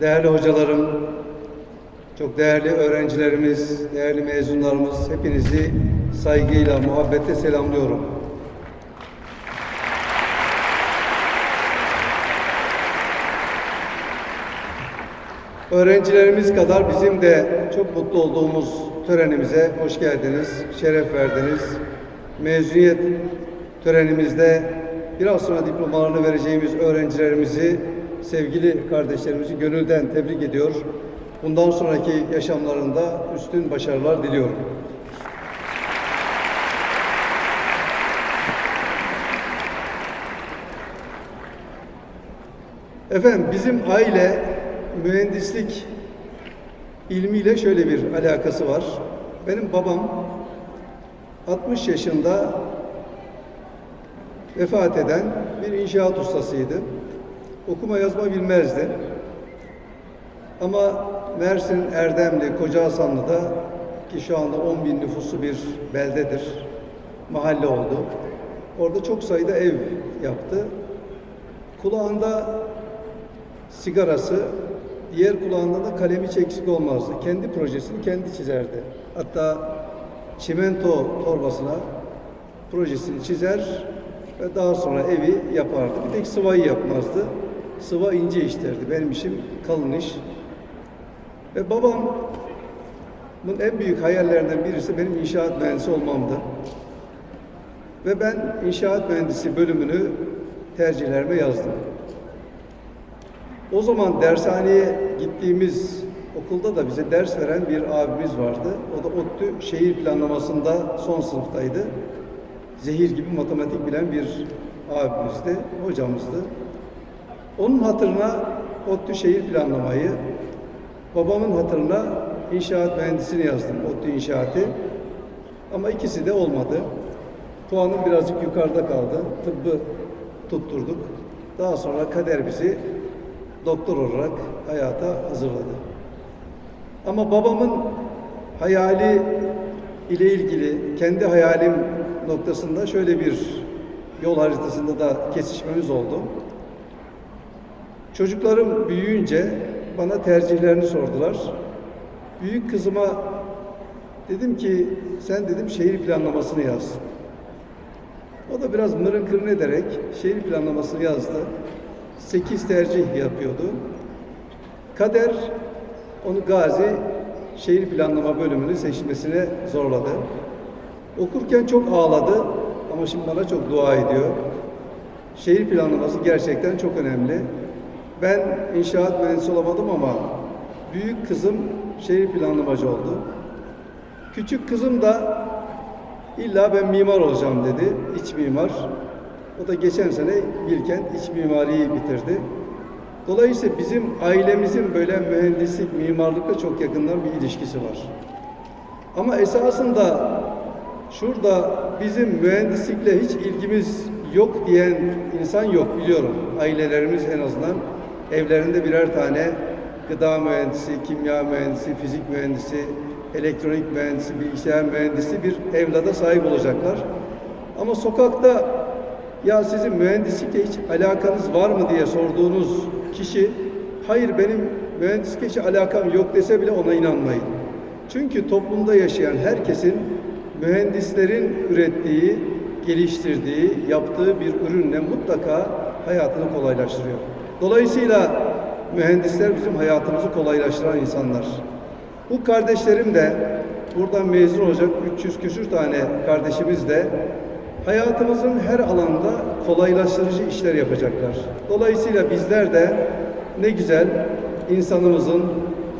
değerli hocalarım, çok değerli öğrencilerimiz, değerli mezunlarımız hepinizi saygıyla, muhabbetle selamlıyorum. Öğrencilerimiz kadar bizim de çok mutlu olduğumuz törenimize hoş geldiniz, şeref verdiniz. Mezuniyet törenimizde biraz sonra diplomalarını vereceğimiz öğrencilerimizi, sevgili kardeşlerimizi gönülden tebrik ediyor. Bundan sonraki yaşamlarında üstün başarılar diliyorum. Efendim bizim aile mühendislik ilmiyle şöyle bir alakası var. Benim babam 60 yaşında vefat eden bir inşaat ustasıydı. Okuma yazma bilmezdi. Ama Mersin, Erdemli, Koca Hasanlı'da ki şu anda 10 bin nüfuslu bir beldedir. Mahalle oldu. Orada çok sayıda ev yaptı. Kulağında sigarası, diğer kulağında da kalemi hiç eksik olmazdı. Kendi projesini kendi çizerdi. Hatta çimento torbasına projesini çizer ve daha sonra evi yapardı. Bir tek sıvayı yapmazdı. Sıva ince işlerdi. Benim işim kalın iş. Ve babam bunun en büyük hayallerinden birisi benim inşaat mühendisi olmamdı. Ve ben inşaat mühendisi bölümünü tercihlerime yazdım. O zaman dershaneye gittiğimiz okulda da bize ders veren bir abimiz vardı. O da ODTÜ şehir planlamasında son sınıftaydı. Zehir gibi matematik bilen bir abimizdi, hocamızdı. Onun hatırına ODTÜ şehir planlamayı, babamın hatırına inşaat mühendisini yazdım, ODTÜ inşaatı. Ama ikisi de olmadı. Puanım birazcık yukarıda kaldı. Tıbbı tutturduk. Daha sonra kader bizi doktor olarak hayata hazırladı. Ama babamın hayali ile ilgili kendi hayalim noktasında şöyle bir yol haritasında da kesişmemiz oldu. Çocuklarım büyüyünce bana tercihlerini sordular. Büyük kızıma dedim ki sen dedim şehir planlamasını yaz. O da biraz mırın kırın ederek şehir planlamasını yazdı. 8 tercih yapıyordu. Kader onu Gazi şehir planlama bölümünü seçmesine zorladı. Okurken çok ağladı ama şimdi bana çok dua ediyor. Şehir planlaması gerçekten çok önemli. Ben inşaat mühendisi olamadım ama büyük kızım şehir planlamacı oldu. Küçük kızım da illa ben mimar olacağım dedi, iç mimar. O da geçen sene Bilkent iç mimariyi bitirdi. Dolayısıyla bizim ailemizin böyle mühendislik, mimarlıkla çok yakından bir ilişkisi var. Ama esasında şurada bizim mühendislikle hiç ilgimiz yok diyen insan yok biliyorum. Ailelerimiz en azından evlerinde birer tane gıda mühendisi, kimya mühendisi, fizik mühendisi, elektronik mühendisi, bilgisayar mühendisi bir evlada sahip olacaklar. Ama sokakta ya sizin mühendislikle hiç alakanız var mı diye sorduğunuz kişi hayır benim mühendislikle hiç alakam yok dese bile ona inanmayın. Çünkü toplumda yaşayan herkesin mühendislerin ürettiği, geliştirdiği, yaptığı bir ürünle mutlaka hayatını kolaylaştırıyor. Dolayısıyla mühendisler bizim hayatımızı kolaylaştıran insanlar. Bu kardeşlerim de buradan mezun olacak 300 küsür tane kardeşimiz de hayatımızın her alanda kolaylaştırıcı işler yapacaklar. Dolayısıyla bizler de ne güzel insanımızın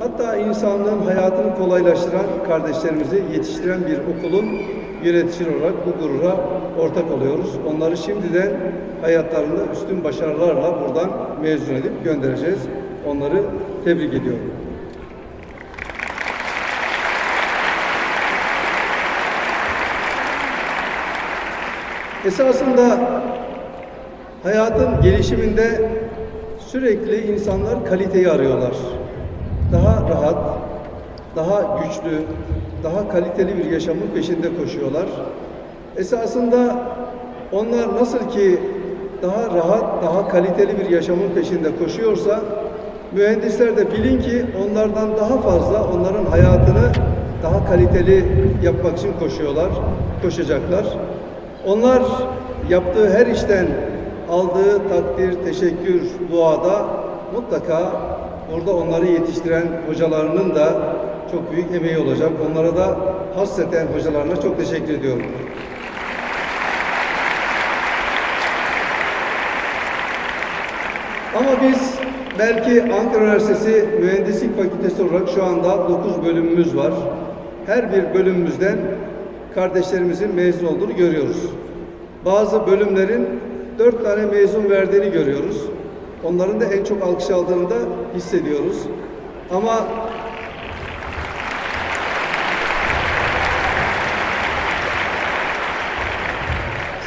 hatta insanlığın hayatını kolaylaştıran kardeşlerimizi yetiştiren bir okulun yöneticisi olarak bu gurura ortak oluyoruz. Onları şimdiden hayatlarında üstün başarılarla buradan mezun edip göndereceğiz. Onları tebrik ediyorum. Esasında hayatın gelişiminde sürekli insanlar kaliteyi arıyorlar. Daha rahat, daha güçlü, daha kaliteli bir yaşamın peşinde koşuyorlar. Esasında onlar nasıl ki daha rahat, daha kaliteli bir yaşamın peşinde koşuyorsa Mühendisler de bilin ki onlardan daha fazla onların hayatını daha kaliteli yapmak için koşuyorlar, koşacaklar. Onlar yaptığı her işten aldığı takdir, teşekkür, duada mutlaka burada onları yetiştiren hocalarının da çok büyük emeği olacak. Onlara da hasreten hocalarına çok teşekkür ediyorum. Ama biz belki Ankara Üniversitesi Mühendislik Fakültesi olarak şu anda 9 bölümümüz var. Her bir bölümümüzden kardeşlerimizin mezun olduğunu görüyoruz. Bazı bölümlerin 4 tane mezun verdiğini görüyoruz. Onların da en çok alkış aldığını da hissediyoruz. Ama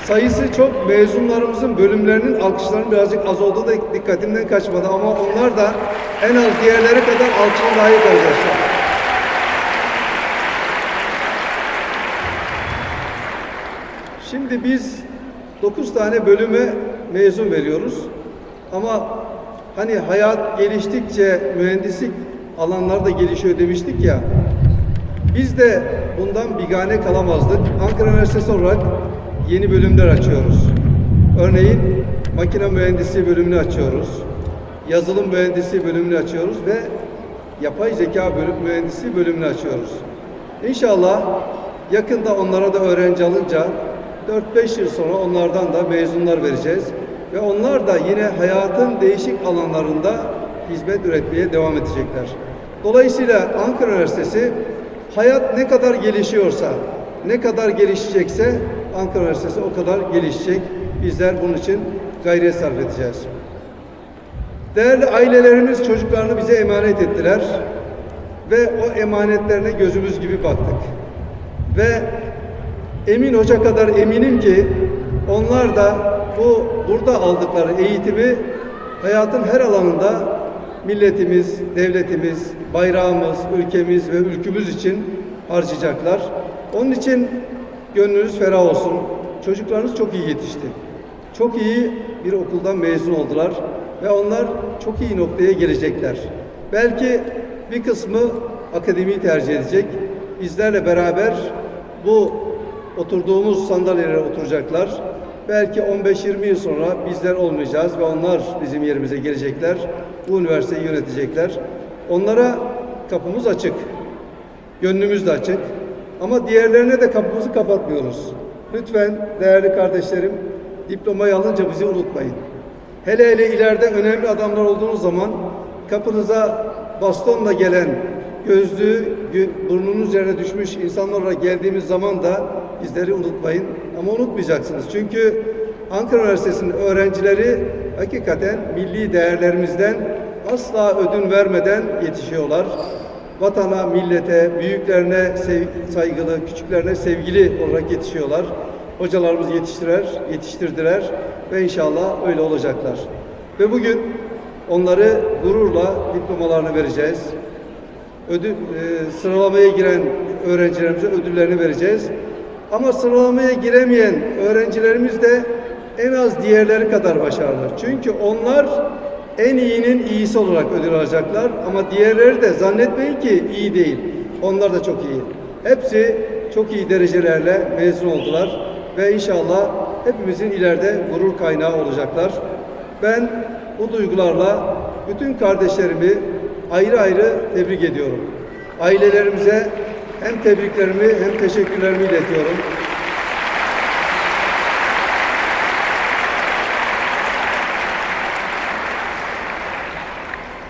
sayısı çok mezunlarımızın bölümlerinin alkışlarının birazcık az olduğu da dikkatimden kaçmadı ama onlar da en az diğerleri kadar alkışa layık arkadaşlar. Şimdi biz 9 tane bölüme mezun veriyoruz. Ama hani hayat geliştikçe mühendislik alanlar da gelişiyor demiştik ya. Biz de bundan bigane kalamazdık. Ankara Üniversitesi olarak yeni bölümler açıyoruz. Örneğin makine mühendisliği bölümünü açıyoruz. Yazılım mühendisliği bölümünü açıyoruz ve yapay zeka bölüm mühendisliği bölümünü açıyoruz. İnşallah yakında onlara da öğrenci alınca 4-5 yıl sonra onlardan da mezunlar vereceğiz. Ve onlar da yine hayatın değişik alanlarında hizmet üretmeye devam edecekler. Dolayısıyla Ankara Üniversitesi hayat ne kadar gelişiyorsa, ne kadar gelişecekse Ankara Üniversitesi o kadar gelişecek. Bizler bunun için gayret sarf edeceğiz. Değerli ailelerimiz çocuklarını bize emanet ettiler ve o emanetlerine gözümüz gibi baktık. Ve Emin Hoca kadar eminim ki onlar da bu burada aldıkları eğitimi hayatın her alanında milletimiz, devletimiz, bayrağımız, ülkemiz ve ülkümüz için harcayacaklar. Onun için gönlünüz ferah olsun. Çocuklarınız çok iyi yetişti. Çok iyi bir okuldan mezun oldular ve onlar çok iyi noktaya gelecekler. Belki bir kısmı akademiyi tercih edecek. Bizlerle beraber bu oturduğumuz sandalyelere oturacaklar. Belki 15-20 yıl sonra bizler olmayacağız ve onlar bizim yerimize gelecekler. Bu üniversiteyi yönetecekler. Onlara kapımız açık. Gönlümüz de açık. Ama diğerlerine de kapımızı kapatmıyoruz. Lütfen değerli kardeşlerim diplomayı alınca bizi unutmayın. Hele hele ileride önemli adamlar olduğunuz zaman kapınıza bastonla gelen, gözlüğü gö- burnunun üzerine düşmüş insanlarla geldiğimiz zaman da bizleri unutmayın. Ama unutmayacaksınız. Çünkü Ankara Üniversitesi'nin öğrencileri hakikaten milli değerlerimizden asla ödün vermeden yetişiyorlar. Vatana, millete, büyüklerine saygılı, küçüklerine sevgili olarak yetişiyorlar. Hocalarımız yetiştirer, yetiştirdiler ve inşallah öyle olacaklar. Ve bugün onları gururla diplomalarını vereceğiz. Ödül, e, sıralamaya giren öğrencilerimize ödüllerini vereceğiz. Ama sıralamaya giremeyen öğrencilerimiz de en az diğerleri kadar başarılı. Çünkü onlar en iyinin iyisi olarak ödül alacaklar ama diğerleri de zannetmeyin ki iyi değil. Onlar da çok iyi. Hepsi çok iyi derecelerle mezun oldular ve inşallah hepimizin ileride gurur kaynağı olacaklar. Ben bu duygularla bütün kardeşlerimi ayrı ayrı tebrik ediyorum. Ailelerimize hem tebriklerimi hem teşekkürlerimi iletiyorum.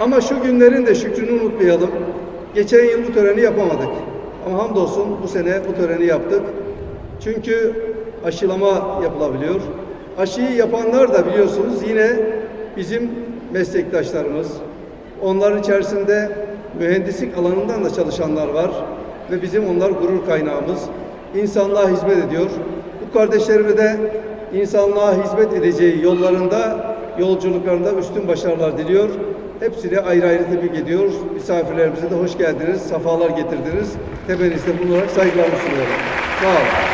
Ama şu günlerin de şükrünü unutmayalım. Geçen yıl bu töreni yapamadık. Ama hamdolsun bu sene bu töreni yaptık. Çünkü aşılama yapılabiliyor. Aşıyı yapanlar da biliyorsunuz yine bizim meslektaşlarımız. Onların içerisinde mühendislik alanından da çalışanlar var ve bizim onlar gurur kaynağımız. İnsanlığa hizmet ediyor. Bu kardeşlerime de insanlığa hizmet edeceği yollarında, yolculuklarında üstün başarılar diliyor. Hepsini ayrı ayrı tebrik ediyoruz. Misafirlerimize de hoş geldiniz, safalar getirdiniz. Temenninizde bulunarak saygılarımı sunuyorum. Sağ olun.